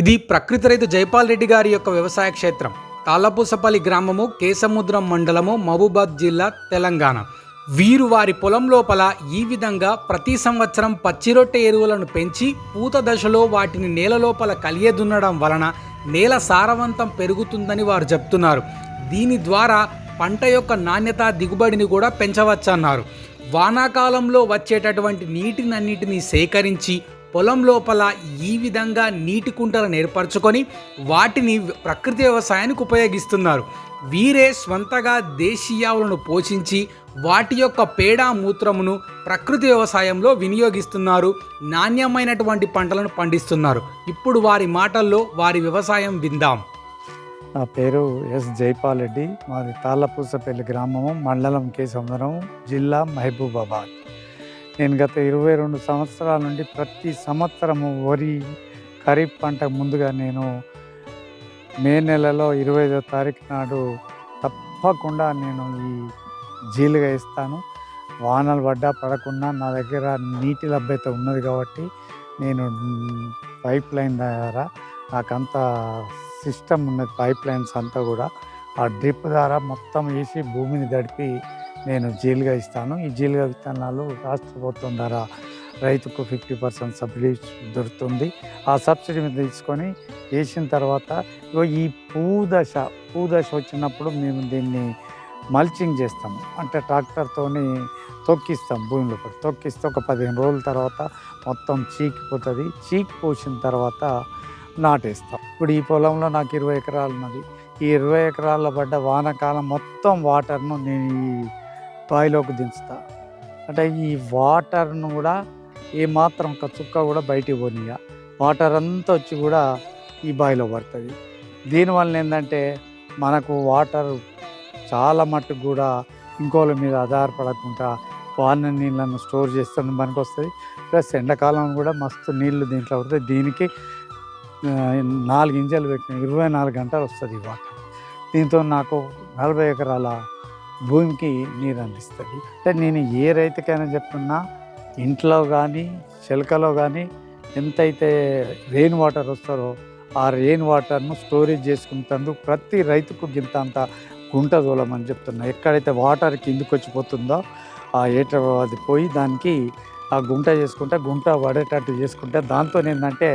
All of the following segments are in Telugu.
ఇది ప్రకృతి రైతు జైపాల్ రెడ్డి గారి యొక్క వ్యవసాయ క్షేత్రం. తాళ్ళపూసపల్లి గ్రామము కేసముద్రం మండలము మహబూబాద్ జిల్లా తెలంగాణ. వీరు వారి పొలం లోపల ఈ విధంగా ప్రతి సంవత్సరం పచ్చిరొట్టె ఎరువులను పెంచి పూత దశలో వాటిని నేల లోపల కలియదున్నడం వలన నేల సారవంతం పెరుగుతుందని వారు చెప్తున్నారు. దీని ద్వారా పంట యొక్క నాణ్యత దిగుబడిని కూడా పెంచవచ్చన్నారు. వానాకాలంలో వచ్చేటటువంటి నీటినన్నిటిని సేకరించి పొలం లోపల ఈ విధంగా నీటి కుంటలను ఏర్పరచుకొని వాటిని ప్రకృతి వ్యవసాయానికి ఉపయోగిస్తున్నారు. వీరే స్వంతగా దేశీయావులను పోషించి వాటి యొక్క పేడ మూత్రమును ప్రకృతి వ్యవసాయంలో వినియోగిస్తున్నారు. నాణ్యమైనటువంటి పంటలను పండిస్తున్నారు. ఇప్పుడు వారి మాటల్లో వారి వ్యవసాయం విందాం. నా పేరు ఎస్ జైపాల్ రెడ్డి. మాది తాళ్ళపూసపల్లి గ్రామము మండలం కేసముద్రం జిల్లా మహబూబాబాద్. నేను గత ఇరవై రెండు సంవత్సరాల నుండి ప్రతి సంవత్సరము వరి ఖరీఫ్ పంట ముందుగా నేను మే నెలలో ఇరవై ఐదో తారీఖు నాడు తప్పకుండా నేను ఈ జీలుగా ఇస్తాను వానలు పడ్డా పడకుండా నా దగ్గర నీటి లభ్యత ఉన్నది కాబట్టి నేను పైప్ లైన్ ద్వారా నాకంత సిస్టమ్ ఉన్నది పైప్ లైన్స్ అంతా కూడా ఆ డ్రిప్ ద్వారా మొత్తం వేసి భూమిని దడిపి నేను జీలుగా ఇస్తాను. ఈ జీలుగా విత్తనాలు రాష్ట్ర ప్రభుత్వం ద్వారా రైతుకు ఫిఫ్టీ పర్సెంట్ సబ్సిడీ దొరుకుతుంది. ఆ సబ్సిడీ మీద తీసుకొని వేసిన తర్వాత ఈ పూదశ పూదశ వచ్చినప్పుడు మేము దీన్ని మల్చింగ్ చేస్తాము అంటే ట్రాక్టర్తోని తొక్కిస్తాం భూమిలో తొక్కిస్తే ఒక పదిహేను రోజుల తర్వాత మొత్తం చీకిపోతుంది. చీకి పోసిన తర్వాత నాటేస్తాం. ఇప్పుడు ఈ పొలంలో నాకు ఇరవై ఎకరాలు ఉన్నది ఈ ఇరవై ఎకరాల పడ్డ వానాకాలం మొత్తం వాటర్ను నేను ఈ బావిలోకి దించుతా. అంటే ఈ వాటర్ను కూడా ఏమాత్రం ఒక చుక్క కూడా బయటికి పోనీయ వాటర్ అంతా వచ్చి కూడా ఈ బావిలో పడుతుంది. దీనివల్ల ఏంటంటే మనకు వాటర్ చాలా మట్టుకు కూడా ఇంకోళ్ళ మీద ఆధారపడకుండా వాన నీళ్ళను స్టోర్ చేస్తుంది మనకు వస్తుంది ప్లస్ ఎండాకాలం కూడా మస్తు నీళ్ళు దీంట్లో పడుతుంది దీనికి నాలుగు గింజలు పెట్టిన ఇరవై నాలుగు గంటలు వస్తుంది వాటర్. దీంతో నాకు నలభై ఎకరాల భూమికి నీరు అందిస్తుంది. అంటే నేను ఏ రైతుకైనా చెప్తున్నా ఇంట్లో కానీ చిలకలో కానీ ఎంతైతే రెయిన్ వాటర్ వస్తారో ఆ రెయిన్ వాటర్ను స్టోరేజ్ చేసుకుంటందుకు ప్రతి రైతుకు గింత అంత గుంట దూలమని చెప్తున్నా. ఎక్కడైతే వాటర్ కిందికి వచ్చిపోతుందో ఆ ఏట అది పోయి దానికి ఆ గుంట చేసుకుంటే గుంట పడేటట్టు చేసుకుంటే దాంతో ఏంటంటే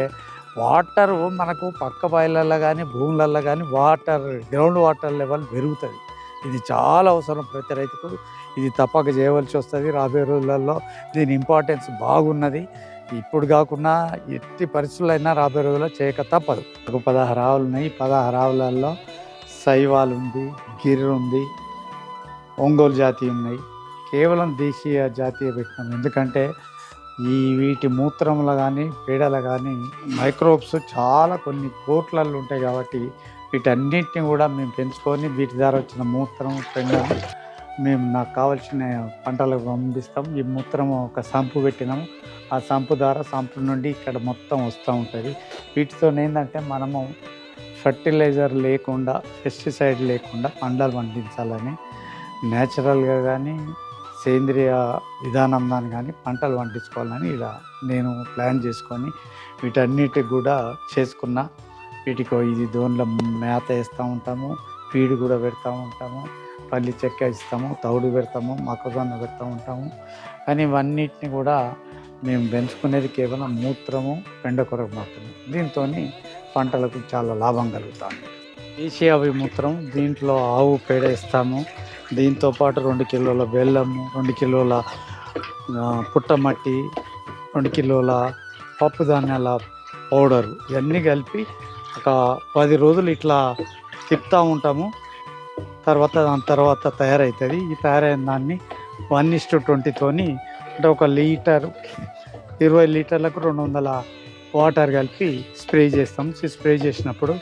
వాటర్ మనకు పక్క బాయిలల్లో కానీ భూములల్లో కానీ వాటర్ గ్రౌండ్ వాటర్ లెవెల్ పెరుగుతుంది. ఇది చాలా అవసరం ప్రతి రైతుకు. ఇది తప్పక చేయవలసి వస్తుంది. రాబోయే రోజులలో దీని ఇంపార్టెన్స్ బాగున్నది. ఇప్పుడు కాకుండా ఎట్టి పరిస్థితులైనా అయినా రాబోయే రోజుల్లో చేయక తప్పదు. ఒక పదహారు ఆవులు ఉన్నాయి. పదహారు ఆవులలో శైవాలు ఉంది గిర్ ఉంది ఒంగోలు జాతి ఉన్నాయి. కేవలం దేశీయ జాతీయ పెట్టినాం ఎందుకంటే ఈ వీటి మూత్రంలో కానీ పేడలో కానీ మైక్రోబ్స్ చాలా కొన్ని కోట్లల్లో ఉంటాయి కాబట్టి వీటన్నిటిని కూడా మేము పెంచుకొని వీటి ద్వారా వచ్చిన మూత్రం పెండ మేము నాకు కావాల్సిన పంటలకు పంపిస్తాం ఈ మూత్రం ఒక సంపు పెట్టినాము ఆ సంపు ద్వారా సంపు నుండి ఇక్కడ మొత్తం వస్తూ ఉంటుంది. వీటితో ఏంటంటే మనము ఫర్టిలైజర్ లేకుండా పెస్టిసైడ్ లేకుండా పంటలు పండించాలని న్యాచురల్గా కానీ సేంద్రియ విధానం దాని కానీ పంటలు పండించుకోవాలని ఇలా నేను ప్లాన్ చేసుకొని వీటన్నిటికి కూడా చేసుకున్న. వీటికి ఇది దోన్ల మేత వేస్తూ ఉంటాము ఫీడ్ కూడా పెడతా ఉంటాము పల్లి చెక్క ఇస్తాము తౌడు పెడతాము మొక్కజొన్న పెడతా ఉంటాము. కానీ ఇవన్నిటిని కూడా మేము పెంచుకునేది కేవలం మూత్రము పెండ కొరకు మాత్రమే. దీంతో పంటలకు చాలా లాభం కలుగుతాము దేశీయ మూత్రం దీంట్లో ఆవు పేడ ఇస్తాము దీంతో పాటు రెండు కిలోల బెల్లము రెండు కిలోల పుట్టమట్టి రెండు కిలోల పప్పు ధాన్యాల పౌడర్ ఇవన్నీ కలిపి ఒక పది రోజులు ఇట్లా తిప్పుతూ ఉంటాము. తర్వాత దాని తర్వాత తయారవుతుంది ఈ తయారైన దాన్ని వన్ ఇస్టు ట్వంటీతోని అంటే ఒక లీటర్ ఇరవై లీటర్లకు రెండు వందల వాటర్ కలిపి స్ప్రే చేస్తాం స్ప్రే చేసినప్పుడు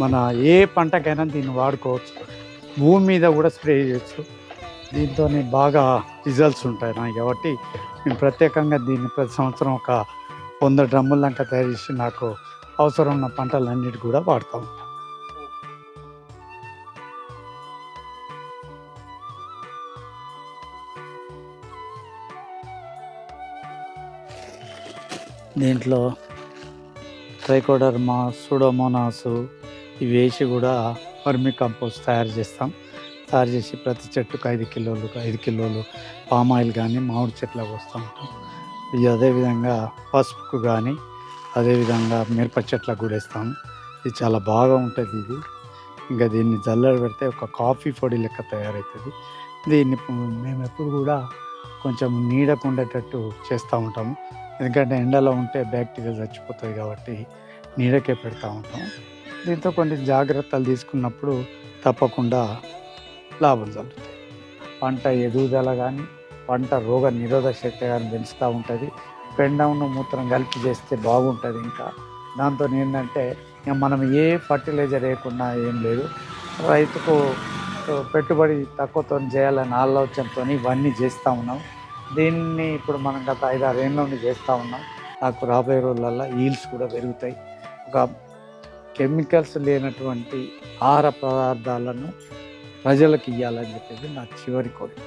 మన ఏ పంటకైనా దీన్ని వాడుకోవచ్చు. భూమి మీద కూడా స్ప్రే చేయొచ్చు. దీంతో బాగా రిజల్ట్స్ ఉంటాయి నాకు కాబట్టి నేను ప్రత్యేకంగా దీన్ని ప్రతి సంవత్సరం ఒక వంద డ్రమ్ముల లంక తయారు చేసి నాకు అవసరం ఉన్న పంటలన్నిటి కూడా వాడతాం దీంట్లో ట్రైకోడర్మా సూడోమోనాసు ఇవి వేసి కూడా వర్మి కంపోస్ట్ తయారు చేస్తాం. తయారు చేసి ప్రతి చెట్టుకు ఐదు కిలోలు ఐదు కిలోలు పామ్ ఆయిల్ కానీ మామిడి చెట్లకు వస్తూ ఉంటాం. ఇది అదేవిధంగా పసుపుకు కానీ అదేవిధంగా మిరప చెట్లకు కూడా ఇస్తాము ఇది చాలా బాగా ఉంటుంది ఇది. ఇంకా దీన్ని జల్లెడ పెడితే ఒక కాఫీ పొడి లెక్క తయారవుతుంది దీన్ని మేము ఎప్పుడు కూడా కొంచెం నీడకు ఉండేటట్టు చేస్తూ ఉంటాము. ఎందుకంటే ఎండలో ఉంటే బ్యాక్టీరియా చచ్చిపోతాయి కాబట్టి నీడకే పెడతా ఉంటాం. దీంతో కొన్ని జాగ్రత్తలు తీసుకున్నప్పుడు తప్పకుండా లాభం జరుగుతాయి. పంట ఎదుగుదల కానీ పంట రోగ నిరోధక శక్తి కానీ పెంచుతూ ఉంటుంది. పెండమును మూత్రం కలిపి చేస్తే బాగుంటుంది ఇంకా. దాంతో ఏంటంటే మనం ఏ ఫర్టిలైజర్ వేయకుండా ఏం లేదు. రైతుకు పెట్టుబడి తక్కువతో చేయాలని ఆలోచనతో ఇవన్నీ చేస్తూ ఉన్నాం. దీన్ని ఇప్పుడు మనం గత ఐదారు ఏళ్ళ నుండి చేస్తూ ఉన్నాం. నాకు రాబోయే రోజులలో ఈల్స్ కూడా పెరుగుతాయి. ఒక కెమికల్స్ లేనటువంటి ఆహార పదార్థాలను ప్రజలకు ఇవ్వాలని చెప్పేది నా చివరి కోరిక.